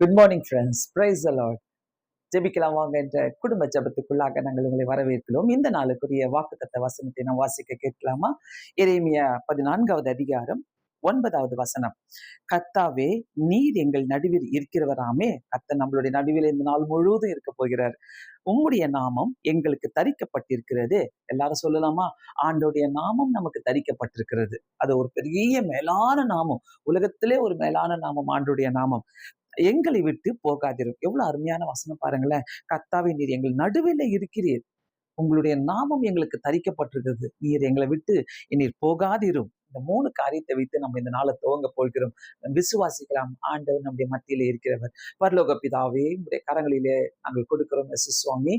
Good morning friends praise the Lord ஜெபிக்கலாம் வாங்க என்ற குடும்ப ஜபத்துக்குள்ளாக நாங்கள் உங்களை வரவேற்கிறோம். இந்த நாளுக்குரிய வாக்குத்தத்த வசனத்தை நாம் வாசிக்க கேட்கலாமா? எரேமியா பதினான்காவது அதிகாரம் ஒன்பதாவது வசனம். கத்தாவே நீர் எங்கள் நடுவில் இருக்கிறவராமே. கத்த நம்மளுடைய நடுவில் இந்த நாள் முழுவதும் இருக்க போகிறார். உம்முடைய நாமம் எங்களுக்கு தரிக்கப்பட்டிருக்கிறது. எல்லாரும் சொல்லலாமா? ஆண்டோடைய நாமம் நமக்கு தரிக்கப்பட்டிருக்கிறது. அது ஒரு பெரிய மேலான நாமம். உலகத்திலே ஒரு மேலான நாமம் ஆண்டுடைய நாமம். எங்களை விட்டு போகாதிரும் எவ்வளவு அருமையான வசனம் பாருங்களேன். கத்தாவே நீர் எங்கள் நடுவில் இருக்கிறீர். உங்களுடைய நாமம் எங்களுக்கு தரிக்கப்பட்டிருக்கிறது. நீர் எங்களை விட்டு நீர் போகாதிரும். இந்த மூணு காரியத்தை வைத்து நம்ம இந்த நாளை துவங்க போகிறோம். விசுவாசிக்கலாம் ஆண்டவர் நம்முடைய மத்தியிலே இருக்கிறவர். பரலோக பிதாவே உடைய கரங்களிலே நாங்கள் கொடுக்கிறோம். எஸ் சுவாமி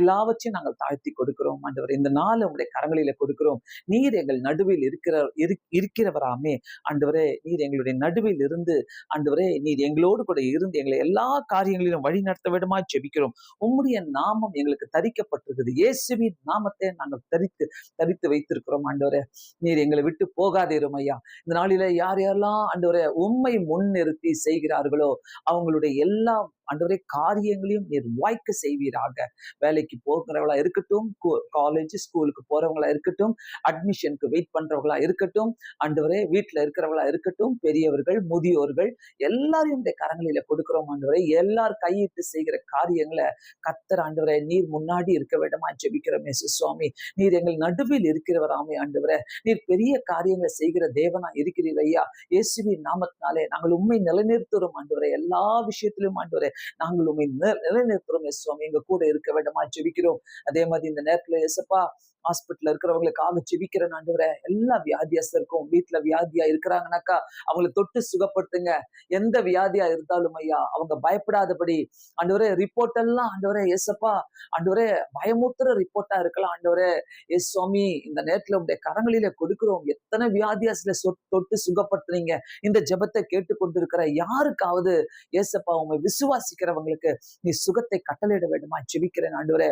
எல்லாவற்றையும் நாங்கள் தாழ்த்தி கொடுக்கிறோம். ஆண்டவர் இந்த நாள் உங்களுடைய கரங்களிலே கொடுக்கிறோம். நீர் எங்கள் நடுவில் இருக்கிற இருக்கிறவராமே. ஆண்டவரே நீர் எங்களுடைய நடுவில் இருந்து ஆண்டவரே நீர் எங்களோடு கூட இருந்து எங்களை எல்லா காரியங்களிலும் வழி நடத்த விடமா ஜெபிக்கிறோம். உம்முடைய நாமம் எங்களுக்கு தரிக்கப்பட்டிருக்குது. இயேசுவின் நாமத்தை நாங்கள் தரித்து தரித்து வைத்திருக்கிறோம். ஆண்டவரே நீர் எங்களை விட்டு போ போகாதீரும் ஐயா இந்த நாளில யார் யாரெல்லாம் அண்டவரை உண்மை முன்னிறுத்தி செய்கிறார்களோ அவங்களுடைய எல்லா அண்டவரே காரியங்களையும் நீர் வாய்க்க செய்வீராக. வேலைக்கு போகிறவங்களா இருக்கட்டும் காலேஜ் ஸ்கூலுக்கு போறவங்களா இருக்கட்டும் அட்மிஷனுக்கு வெயிட் பண்றவங்களா இருக்கட்டும் அண்டவரே வீட்டில் இருக்கிறவங்களா இருக்கட்டும் பெரியவர்கள் முதியோர்கள் எல்லாரையும் இந்த கரங்களில கொடுக்கிறோம் ஆண்டவரை. எல்லார் கையிட்டு செய்கிற காரியங்களை கத்தர் ஆண்டவரை நீர் முன்னாடி இருக்க வேண்டுமா ஜெபிக்கிறோம் சுவாமி நீர் எங்கள் நடுவில் இருக்கிறவராமே ஆண்டவரை. நீர் பெரிய காரியங்களை செய்கிற தேவனா இருக்கிறீர் ஐயா. இயேசுவின் நாமத்தினாலே நாங்கள் உண்மை நிலைநிறுத்துறோம் ஆண்டவரை. எல்லா விஷயத்திலும் ஆண்டவரை. நாங்கள் உண்மை நிலைநிறுத்துறோம் சுவாமி எங்க கூட இருக்க வேண்டுமா? ஜெபிக்கிறோம். அதே மாதிரி இந்த நேரத்துல எசப்பா ஹாஸ்பிட்டல் இருக்கிறவங்களுக்காக ஜெபிக்கிறேன் ஆண்டவரை. எல்லா வியாதியஸ்தருக்கும் வீட்டுல வியாதியா இருக்கிறாங்கனாக்கா அவங்களை தொட்டு சுகப்படுத்துங்க. எந்த வியாதியா இருந்தாலும் ஐயா அவங்க பயப்படாதபடி. ஆண்டவரே ரிப்போர்ட் எல்லாம் ஆண்டவரே ஏசப்பா. ஆண்டவரே பயமுத்துற ரிப்போர்ட்டா இருக்கலாம் ஆண்டவரே. எஸ் சுவாமி இந்த நேரத்துல உடைய கரங்களில கொடுக்கிறோம். எத்தனை வியாதியாசில தொட்டு சுகப்படுத்துறீங்க இந்த ஜபத்தை கேட்டுக்கொண்டிருக்கிற யாருக்காவது ஏசப்பா உங்க விசுவாசிக்கிறவங்களுக்கு நீ சுகத்தை கட்டளையிட வேண்டுமா? ஜெபிக்கிறேன் ஆண்டவரே.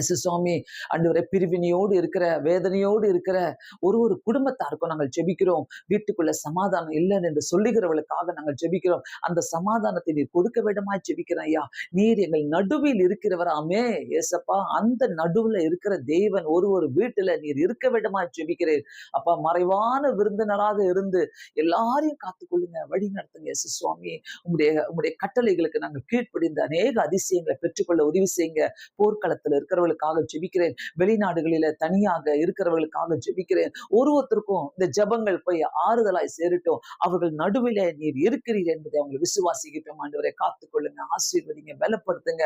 எஸ் சுவாமி அன்றுவரை பிரிவினையோடு இருக்கிற வேதனையோடு இருக்கிற ஒரு ஒரு குடும்பத்தாருக்கும் நாங்கள் ஜெபிக்கிறோம். வீட்டுக்குள்ள சமாதானம் இல்லைன்னு என்று சொல்லுகிறவளுக்காக நாங்கள் ஜெபிக்கிறோம். அந்த சமாதானத்தை நீர் கொடுக்க வேண்டுமா ஜெபிக்கிறேன் ஐயா. நீர் எங்கள் நடுவில் இருக்கிறவராமே ஏசப்பா அந்த நடுவுல இருக்கிற தேவன் ஒரு ஒரு வீட்டுல நீர் இருக்க வேண்டுமா ஜெபிக்கிறேன் அப்பா மறைவான விருந்தினராக இருந்து எல்லாரையும் காத்துக்கொள்ளுங்க. வழி நடத்துங்க எஸ் சுவாமி உங்களுடைய உங்களுடைய கட்டளைகளுக்கு நாங்கள் கீழ்ப்படிந்த அநேக அதிசயங்களை பெற்றுக்கொள்ள உதவி செய்யுங்க. போர்க்களத்தில் இருக்கிற இருக்கிறவர்களுக்காக ஜெபிக்கிறேன். வெளிநாடுகளில தனியாக இருக்கிறவர்களுக்காக ஜெபிக்கிறேன். ஒருவருத்தருக்கும் இந்த ஜபங்கள் போய் ஆறுதலாய் சேரட்டும். அவர்கள் நடுவில நீர் இருக்கிறீர் என்பதை அவங்களை விசுவாசிக்கிட்டோம். ஆண்டவரை காத்துக்கொள்ளுங்க ஆசீர்வதிங்க பலப்படுத்துங்க.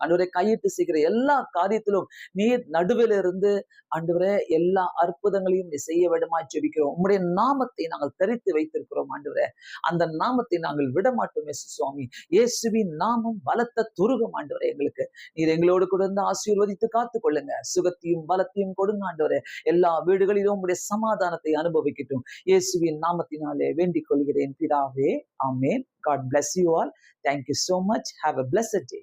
ஆண்டவரை கையிட்டு செய்கிற எல்லா காரியத்திலும் நீர் நடுவில் இருந்து ஆண்டவரே எல்லா அற்புதங்களையும் நீ செய்ய விடமாய் ஜெபிக்கிறோம். உங்களுடைய நாமத்தை நாங்கள் தரித்து வைத்திருக்கிறோம் ஆண்டவரே. அந்த நாமத்தை நாங்கள் விடமாட்டோம் இயேசு சுவாமி. இயேசுவின் நாமம் பலத்த துருகம் ஆண்டவரே எங்களுக்கு. நீர் எங்களோடு கூட இருந்து ஆசீர்வதி வைத்து காத்துக் கொள்ளுங்க. சுகத்தையும் பலத்தையும் கொடுங்க ஆண்டவரே. எல்லா வீடுகளிலும் உடைய சமாதானத்தை அனுபவிக்கட்டும். இயேசுவின் நாமத்தினாலே வேண்டிக் கொள்கிறேன் பிதாவே. ஆமேன். God bless you all thank you so much have a bless day